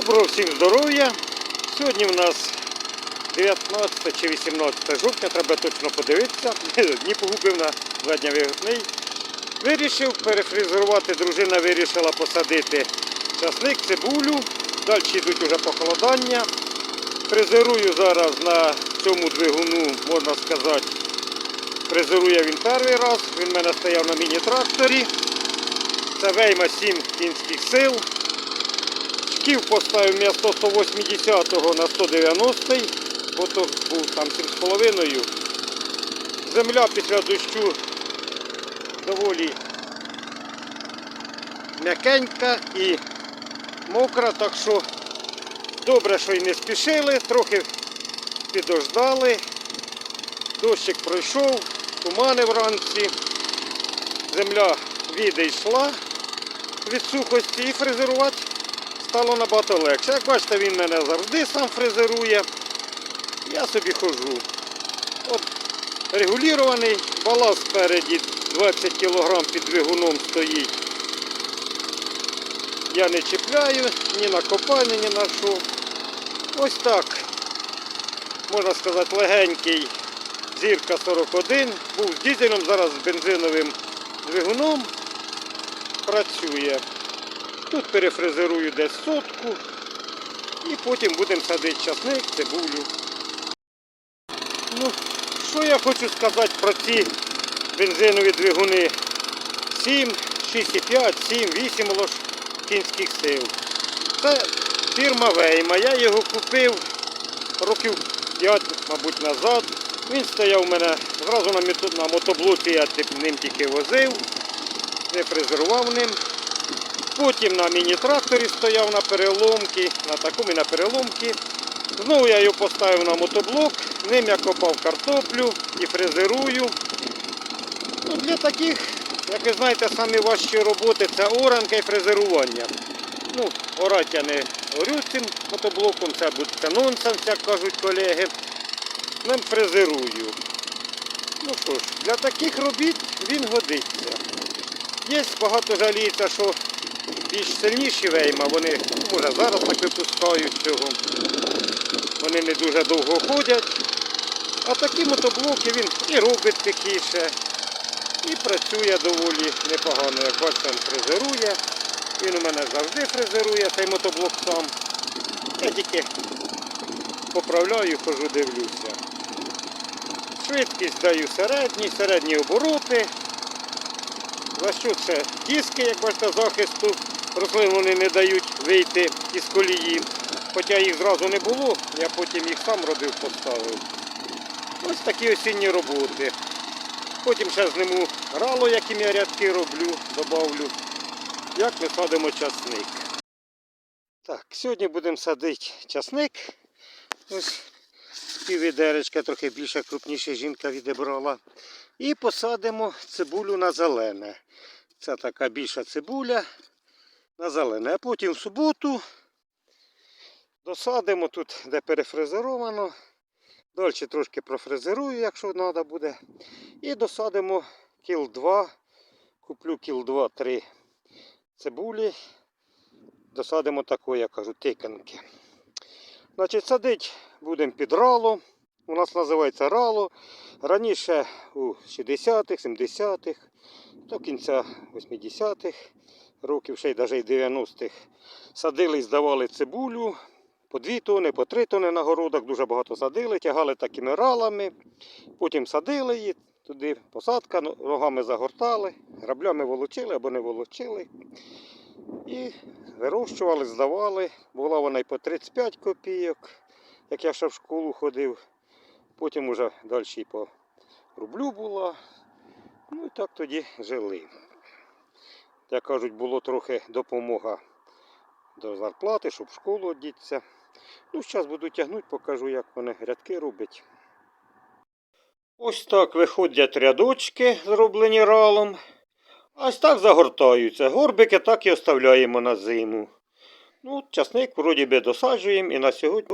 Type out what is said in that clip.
Доброго всім здоров'я. Сьогодні в нас 19 чи 18 жовтня, треба точно подивитися. Дні погубив на два дні виготний. Вирішив перефрезерувати, дружина вирішила посадити часник, цибулю. Далі йдуть уже похолодання. Фрезерую зараз на цьому двигуну, можна сказати, фрезерує він перший раз. Він в мене стояв на міні-тракторі. Це вейма 7 кінських сил. Шків поставив вмісто 180 на 190, бо то був там 7,5. Земля після дощу доволі м'якенька і мокра, так що добре, що й не спішили, трохи підождали. Дощик пройшов, тумани вранці, земля відійшла від сухості і фрезерувати стало набагато легше. Як бачите, він мене завжди сам фрезерує. Я собі хожу. От регулірований, баласт спереді 20 кг під двигуном стоїть. Я не чіпляю ні на копальні, ні на що. Ось так. Можна сказати, легенький зірка 41. Був з дізелем, зараз з бензиновим двигуном працює. Тут перефрезерую десь сотку і потім будемо садити часник, цибулю. Ну, що я хочу сказати про ці бензинові двигуни 7, 6,5, 7, 8 лош кінських сил. Це фірма Вейма. Я його купив років 5, мабуть, назад. Він стояв у мене зразу на, мотоблоці, я ним тільки возив, не фрезерував ним. Потім на міні-тракторі стояв на переломки, на такому і на переломки. Знову я його поставив на мотоблок, ним я копав картоплю і фрезерую. Ну, для таких, як ви знаєте, самі важчі роботи це оранка і фрезерування. Ну, орати я не орю цим мотоблоком, це буде нонсенс, як кажуть колеги. Ним фрезерую. Ну що ж, для таких робіт він годиться. Є багато жаліється, що більш сильніші вейма, вони, може зараз так випускають цього. Вони не дуже довго ходять. А такі мотоблоки він і робить тихіше, і працює доволі непогано. Як бачите, він фрезерує. Він у мене завжди фрезерує, цей мотоблок сам. Я тільки поправляю, хожу, дивлюся. Швидкість даю середній, середні обороти. За що це диски, як бачите, захисту. Рослин вони не дають вийти із колії. Хоча їх зразу не було, я потім їх сам робив, поставив. Ось такі осінні роботи. Потім ще зниму рало, яким я рядки роблю, добавлю. Як ми садимо часник. Так, сьогодні будемо садити часник. Ось піввідеречка, трохи більша, крупніша жінка відібрала. І посадимо цибулю на зелене. Це така більша цибуля на зелене. А потім в суботу досадимо тут, де перефрезеровано. Далі трошки профрезерую, якщо треба буде. І досадимо кіл 2. Куплю кіл 2-3 цибулі. Досадимо такої, я кажу, тиканки. Значить, садити будемо під рало. У нас називається рало. Раніше у 60-х, 70-х, до кінця 80-х років, ще й навіть 90-х, садили і здавали цибулю по 2 тони, по 3 тони на городах, дуже багато садили, тягали такими ралами, потім садили її, туди посадка, но- ногами загортали, граблями волочили або не волочили. І вирощували, здавали. Була вона і по 35 копійок, як я ще в школу ходив. Потім уже далі по рублю була. Ну і так тоді жили. Як кажуть, було трохи допомога до зарплати, щоб в школу одітися. Ну, зараз буду тягнути, покажу, як вони рядки роблять. Ось так виходять рядочки, зроблені ралом. Ось так загортаються. Горбики так і оставляємо на зиму. Ну, часник вроді би досаджуємо і на сьогодні.